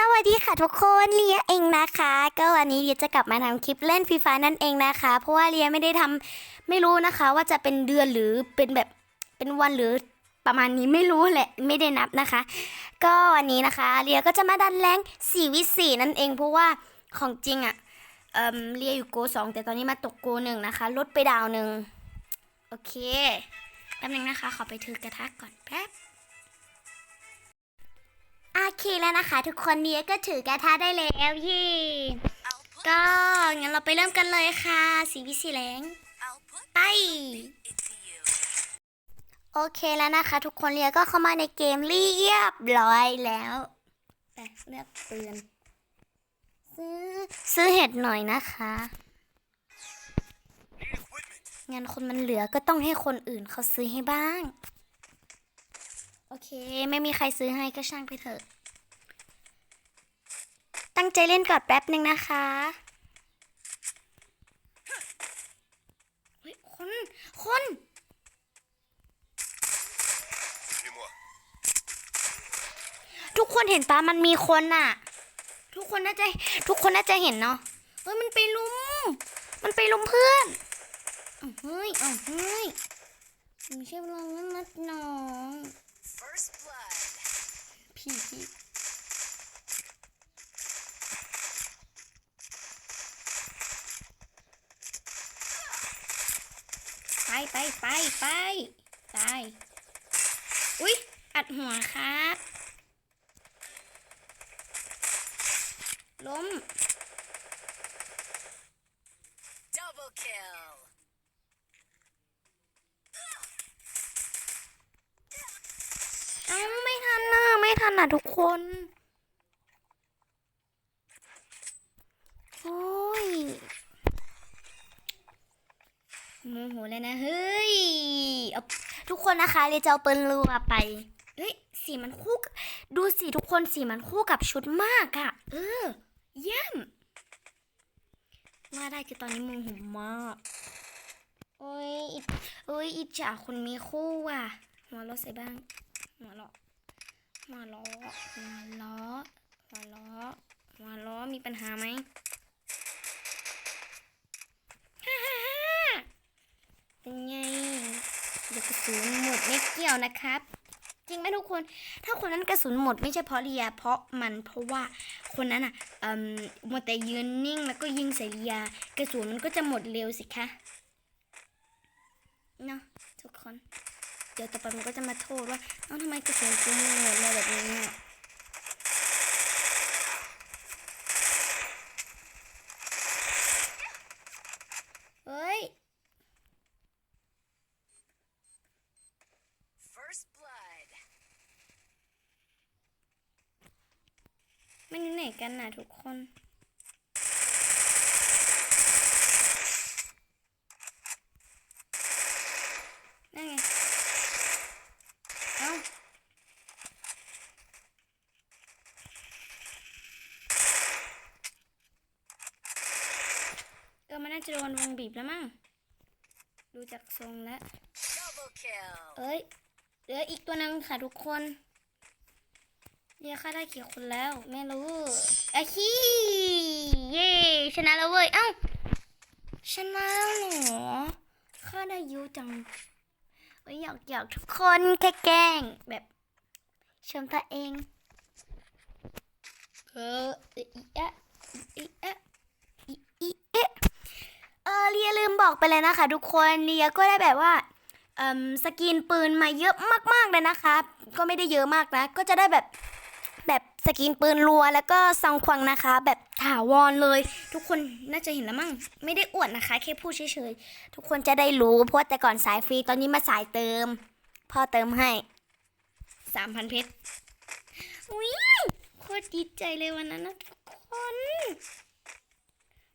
สวัสดีค่ะทุกคนเลียเองนะคะ ก็วันนี้เลียจะกลับมาทำคลิปเล่นฟรีไฟนั่นเองนะคะ เพราะว่าเลียไม่ได้ทำไม่รู้นะคะ ว่าจะเป็นเดือนหรือเป็นแบบเป็นวันหรือประมาณนี้ไม่รู้แหละไม่ได้นับนะคะ ก็วันนี้นะคะเลียก็จะมาดันแรงสี่วิสีนั่นเองเพราะว่าของจริงอะ่ะเอ่มเลียอยู่โกสองแต่ตอนนี้มาตกโกหนึ่งนะคะ ลดไปดาวหนึ่งโอเคแป๊บนึงนะคะ ขอไปถือกระทะก่อนแป๊บ คแล้วนะคะ ทุกคนเนียก็ถือกระทะได้แล้วเย่ก็งั้นเราไปเริ่มกันเลยค่ะ สีวิสีแรงไปโอเคแล้วนะคะ ทุกคนเรียก็เข้ามาในเกมเรียบร้อยแล้วไปเลือกปืนซื้อซื้อเห็ดหน่อยนะคะงั้นคนมันเหลือก็ต้องให้คนอื่นเขาซื้อให้บ้าง โอเค ไม่มีใครซื้อให้ก็ช่างไปเถอะ ตั้งใจเล่นก่อนแป๊บหนึ่งนะคะเฮ้ยคน คน Suivez-moi. ทุกคนเห็นปะมันมีคนน่ะ ทุกคนน่าจะ ทุกคนน่าจะเห็นเนาะเฮ้ยมันไปลุม มันไปลุมเพื่อนอ้าวเฮ้ยอ้าวเฮ้ยไม่ใช่เรานะนัดน้อง First blood. พี่พี่ ไปไปไปไปไปอุ๊ยอัดหัวครับ ล้ม Double kill. เอ้าไม่ทันน่ะไม่ทันน่ะทุกคน โอ้ยโมโหเลยนะ เฮ้ยเอาทุก คนนะคะเรยจะเอาปืนรัวไป เฮ้ยสีมันคู่ ดูสิทุกคนสีมันคู่กับชุดมากอะเออ เยี่ยมว่าได้คือตอนนี้โมโหมากโอ้ยอิโอ้ยอิจฉาคนมีคู่ว่ะหัวเราะใส่บ้างหัวเราะหัวเราะหัวเราะหัวเราะหัวเราะมีปัญหาไหมฮ่าฮ่าฮ่าเป็นไง เดี๋ยวกระสุนหมดไม่เกี่ยวนะครับ จริงไหมทุกคน ถ้าคนนั้นกระสุนหมดไม่ใช่เพราะเรีย เพราะมันเพราะว่าคนนั้นอะอ่มมัวแต่ยืนนิ่งแล้วก็ยิงใส่เรีย กระสุนมันก็จะหมดเร็วสิคะเนาะทุกคน เดี๋ยวต่อไปมันก็จะมาโทษว่าเอ้าทำไมกระสุนกูหมดเลยแบบนี้เนี่ยเฮ้ย First blood. มันอยู่ไหนกัน น่ะทุกคนนั่นไง เอ้าเออมันน่าจะโดนวงบีบแล้วมั้ง ดูจากทรงแล้ว Double kill. เอ้ย เหลืออีกตัวหนึงค่ะทุกคนเรียกค่าได้กี่คนแล้ว ไม่รู้ อาคีเย่ชนะแล้วเว้ย เอ้า ชนะแล้วเหรอค่าได้ยูจังเอ้ยหยอกหยอกทุกคนแค่แกล้งแบบชมตัวเอง เอออีเอะอีเอะอีอีเอะเออเรียลืมบอกไปเลยนะคะ ทุกคนเรียก็ได้แบบว่าเอ่มสกินปืนมาเยอะมากๆเลยนะคะ ก็ไม่ได้เยอะมากนะ ก็จะได้แบบ สกินปืนรัวแล้วก็ซองควงนะคะ แบบถาวรเลย ทุกคนน่าจะเห็นแล้วมั้งไม่ได้อวดนะคะ แค่พูดเฉยๆทุกคนจะได้รู้เพราะแต่ก่อนสายฟรีตอนนี้มาสายเติมพ่อเติมให้สามพันเพชรอุ้ยโคตรดีใจเลยวันนั้นนะทุกคน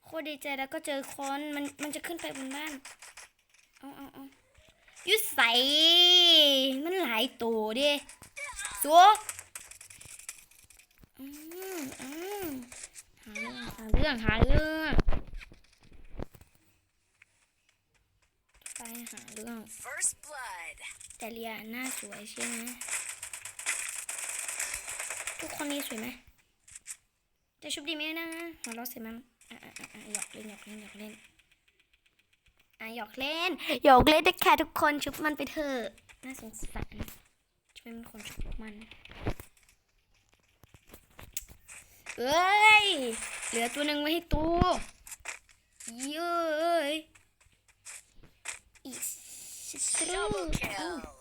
โคตรดีใจแล้วก็เจอคอนมันมันจะขึ้นไปบนบ้านเอาเอาเอายุใสมันหลายตัวเดิสัว หาเรื่องหาเรื่องหาเรื่องไปหาเรื่อง First blood. แต่เลียหน้าสวยใช่ไหมทุกคนนี้สวยไหมจะชุบดีไหมนะหัวเราะเสร็จมั้งอะอะอะอะหยอกเล่นหยอกเล่นหยอกเล่นอะหยอกเล่นหยอกเล่นแต่แค่ทุกคนชุบมันไปเถอะน่าสงสารช่วยมันคนชุบมัน เอ้ย เหลือตัวหนึ่งไว้ให้ตูเย้ยอีสตรู Double เอ้า kill.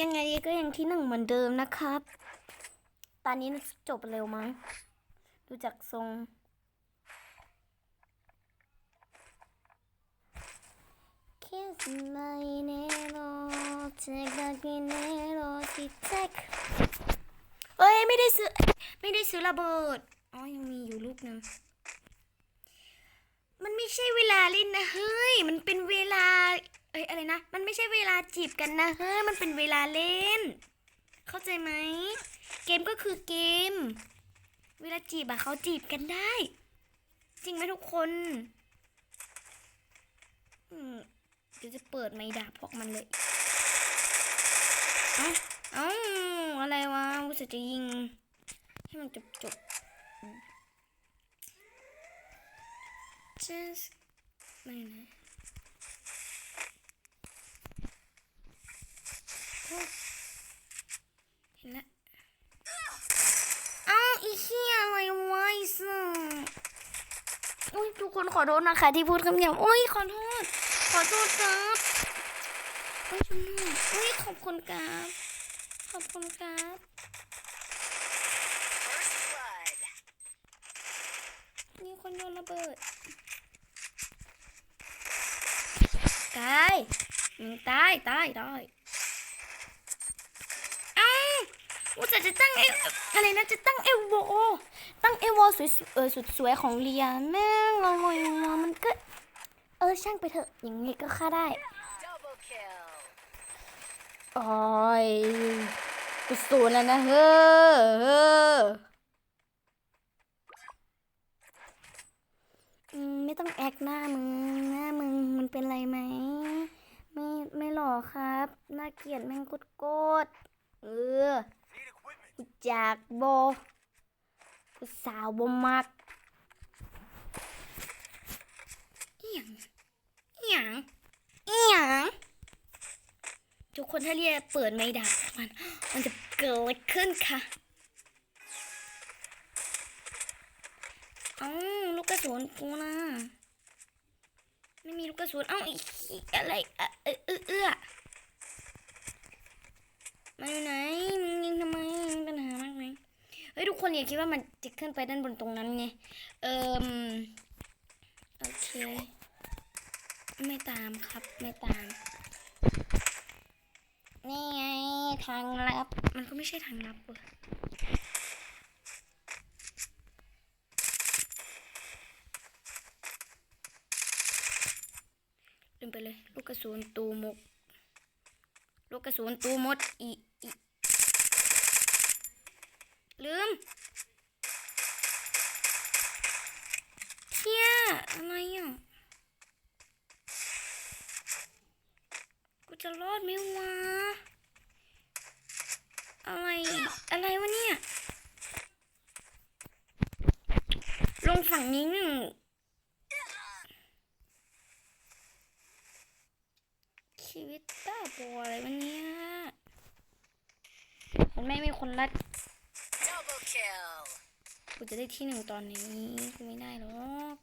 ยังไงก็ยังที่หนึ่งเหมือนเดิมนะครับ ตอนนี้น่าจะจบเร็วมั้ง ดูจากทรง Kiss my nero take the nero tic tac เอ้ย ไม่ได้ซื้อ ไม่ได้ซื้อระเบิด อ๋อ ยังมีอยู่ลูกนึง มันไม่ใช่เวลาเล่นนะ เฮ้ย มันเป็นเวลา เอ้ยอะไรนะ มันไม่ใช่เวลาจีบกันนะ เฮ้ย มันเป็นเวลาเล่น เข้าใจไหม เกมก็คือเกม เวลาจีบอะเขาจีบกันได้ จริงไหมทุกคน อืมเดี๋ยวจะเปิดไม้ด่าพวกมันเลยเอ้าเอ้าอะไรวะกูจะยิง ให้มันจบจบ just ไม่นะโอ้เห็นละเอ้าอีเหี้ยอะไรวะไอ้สัสอุ้ยทุกคนขอโทษนะคะ ที่พูดคำหยาบอุ้ยขอโทษ ขอโทษครับอุ้ยจุ๊บอุ้ยขอบคุณครับ ขอบคุณครับ มีคนโยนระเบิดตายมึงตายตายตายอ้าอุตส่าห์จะตั้งเอวอะไรนะจะตั้งเอวโวตั้งเอวโวสวยเออสุดสวยของเลียนแม่งลอยมามันก็ เออช่างไปเถอะอย่างไงก็ฆ่าได้โอ้ยกูสูนแล้วนะเฮ้อเฮ้ออืมไม่ ต้องแอคหน้ามึงหน้ามึงมันเป็นไรไหมไม่ไม่หล่อครับน่าเกลียดแม่งโกดโกดเออจากโบกูสาวบมักอียังอียังอียงทุกคนถ้าเรียกเปิดไม่ดับมันมันจะเกิดขึ้นค่ะเอ้าลูกกระ สุนกูนะไม่มีลูกกระสุนเอ้าอีอีอะไรเออเออเออมาอยู่ไหนมึงยิงทำไมมีปัญหามากไหมเฮ้ยทุกคนอย่าคิดว่ามันจะขึ้นไปด้านบนตรงนั้นไงเอิมโอเค ไม่ตามครับไม่ตาม นี่ไงทางลับ มันก็ไม่ใช่ทางลับเว้ยลืมไปเลย ลูกกระ สุนตูมก ลูกกระสุนตูมดอีอีลืมเที่ยอะไรอะกูจะรอดไหมวะ อะไร อะไรวะเนี่ย ลงฝั่งนี้หนึ่ง ชีวิตบ้าบออะไรวะเนี่ยมันไม่มีคนรัดกูจะได้ที่หนึ่งตอนนี้กูไม่ได้หรอก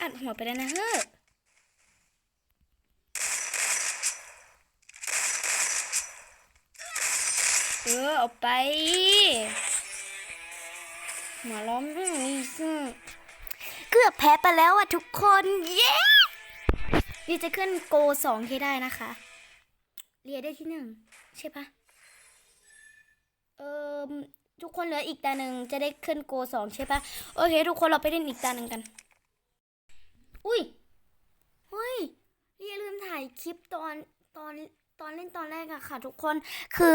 อัดหัวไปแล้วนะเฮ้อเออเอาไป หัวล้อมนี่สิเกือบแพ้ไปแล้วอะทุกคนเย้นี่จะขึ้นโกสองให้ได้นะคะเรียได้ที่หนึ่งใช่ปะเออทุกคนเหลืออีกตาหนึ่งจะได้ขึ้นโกสองใช่ปะโอเค ทุกคนเราไปเล่นอีกตาหนึ่งกัน อุ้ยเฮ้ยอย่าลืมถ่ายคลิปตอนตอนตอนเล่นตอนแรกอะค่ะ ทุกคนคือ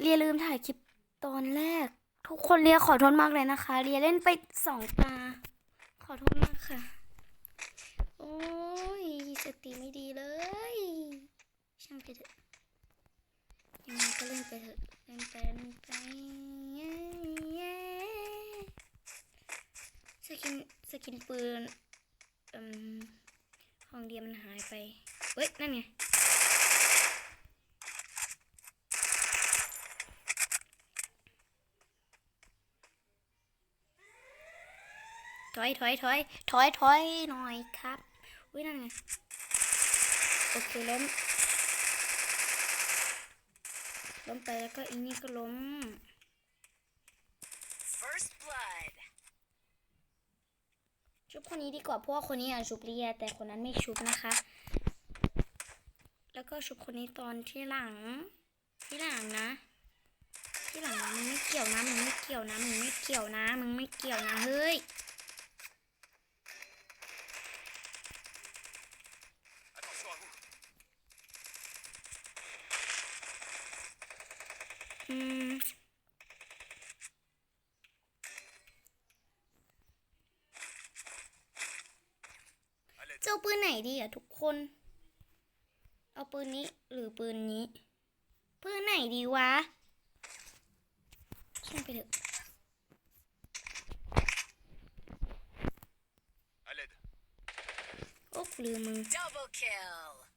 เรียลืมถ่ายคลิปตอนแรก ทุกคนเรียขอโทษมากเลยนะคะ เรียเล่นไปสองตา ขอโทษมากค่ะ โอ้ยสติไม่ดีเลยช่างไปเถอะยังไงก็เล่นไปเถอะเล่นไปเล่นไปสกินสกินปืนของเดียมันหายไปเว้ย นั่นไง ถอยถอยถอยถอยถอยหน่อยครับอุ้ยนั่นไงโอเคล้มล้มไปแล้วก็อีนี่ก็ล้ม First blood. ชุบคนนี้ดีกว่าเพราะว่าคนนี้อะชุบเรียแต่คนนั้นไม่ชุบนะคะ แล้วก็ชุบคนนี้ตอนที่หลัง ที่หลังนะ ที่หลังนะมึงไม่เกี่ยวนะมึงไม่เกี่ยวนะมึงไม่เกี่ยวนะมึงไม่เกี่ยวนะเฮ้ย อืม À l'aide. เจ้าปืนไหนดีอะทุกคน เอาปืนนี้หรือปืนนี้ ปืนไหนดีวะช่างไปเถอะ À l'aide. โอ้ลืมมึง Double kill.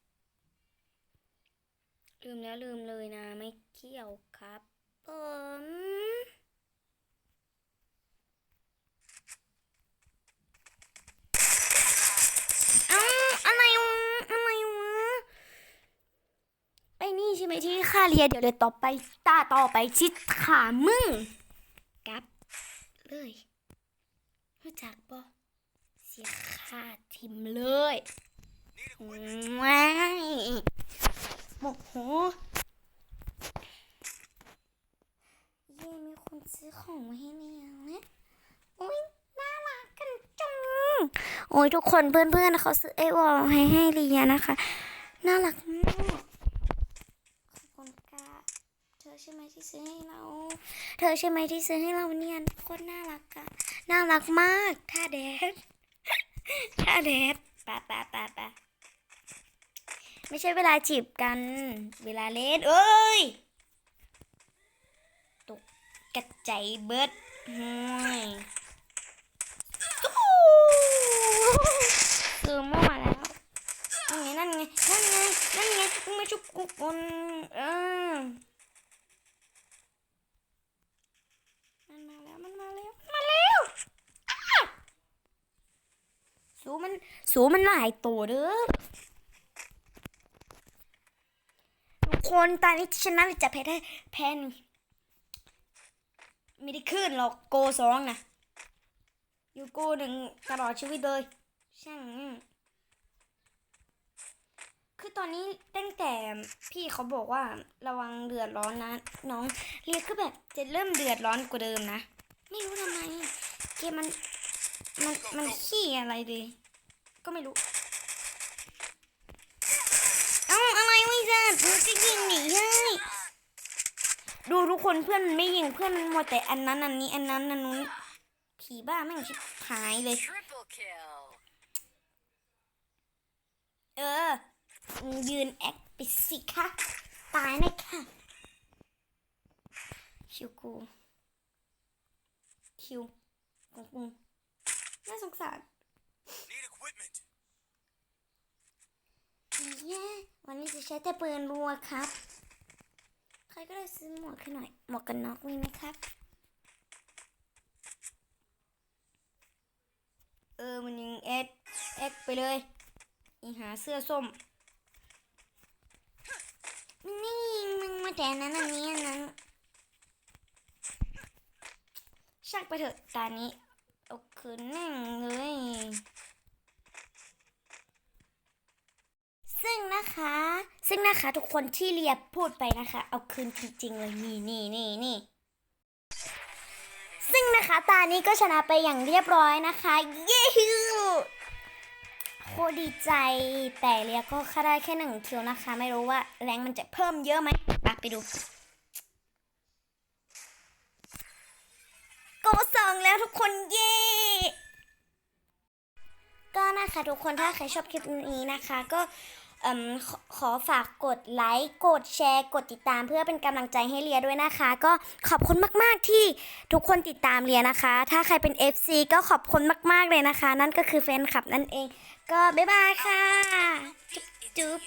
ลืมแล้วลืมเลยนะ ไม่เกี่ยวครับผมเอ้าอะไรวะอะไรวะไอ้นี่ใช่ไหมที่ค่าเรียนเดี๋ยวเดี๋ยวต่อไปตาต่อไปชิดขามึงกับเลยรู้จักปะเสียค่าทิมเลย Need a ว้าย โมโหเย่มีคนซื้อของมาให้เนียนะโอ้ยน่ารักกันจังโอ้ยทุกคนเพื่อนๆเขาซื้อไอวอลให้ให้เรียนะคะ น่ารักมากขอบคุณค่ะเธอใช่ไหมที่ซื้อให้เรา เธอใช่ไหมที่ซื้อให้เราเนี่ยโคตรน่ารักอะน่ารักมากท่าแดดท่าแดดปะปะปะปะ ไม่ใช่เวลาจีบกัน เวลาเล่นเอ้ยตกกระใจเบิดห่วยตู้คือมั่วแล้วนั่นไงนั่นไงนั่นไงนั่นไงมึงมาชุบกุกคนเออมันมาแล้วมันมาแล้วมาแล้วอ้าวสูมันสูมันหลายตัวเด้อ ทุก คนตอนนี้ชนะหรือจะแพ้ได้แพ้นี่ไม่ได้ขึ้นหรอกโกสองนะอยู่โกหนึ่งตลอดชีวิตเลยช่างอืมคือตอนนี้ตั้งแต่พี่เขาบอกว่าระวังเดือดร้อนนะ น้องเรียกก็แบบจะเริ่มเดือดร้อนกว่าเดิมนะ ไม่รู้ทำไมเกมมันมันมันขี้อะไรดี ก็ไม่รู้ เอ้าอะไร ไม่ทราบมันจะยิงหนีให้ดูทุกคนเพื่อนไม่ยิงเพื่อนมันหมดแต่อันนั้นอันนี้อันนั้นอันนู้นผีบ้าแม่งชิบหายเลย เออ ยืนแอคไปสิคะตายน่ค่ะคิวกูคิวของกูน่าสงสาร Need equipment. เย้วันนี้จะใช้แต่ปืนรัวครับ ใครก็ได้ซื้อหมวกให้หน่อย หมวกกันน็อกมีไหมครับ เออ มันยิงเอ็ดเอ็กไปเลย อีหาเสื้อส้ม มันไม่ยิงมึงมาแต่นนั้นอันนี้อันนั้น ช่างไปเถอะตานี้ เอาคืนแน่งเลย ซึ่งนะคะ ซึ่งนะคะทุกคนที่เรียบพูดไปนะคะ เอาคืนจริงๆเลยนี่นี่นี่นี่ซึ่งนะคะตานี้ก็ชนะไปอย่างเรียบร้อยนะคะ เย้โคตรดีใจแต่เรียก็แค่ได้แค่หนึ่งคิวนะคะ ไม่รู้ว่าแรงมันจะเพิ่มเยอะไหมปไปดูโกสองแล้วทุกคนเย้ก็นะคะทุกคนถ้าใครชอบคลิปนี้นะคะ ก็ อมขอฝากกดไลค์ กดแชร์ กดติดตามเพื่อเป็นกำลังใจให้เลียด้วยนะคะ ก็ขอบคุณมาก ๆ ที่ทุกคนติดตามเลียนะคะ ถ้าใครเป็น FC ก็ขอบคุณมาก ๆ เลยนะคะ นั่นก็คือแฟนคลับนั่นเอง ก็บ๊ายบายค่ะ จุ๊บ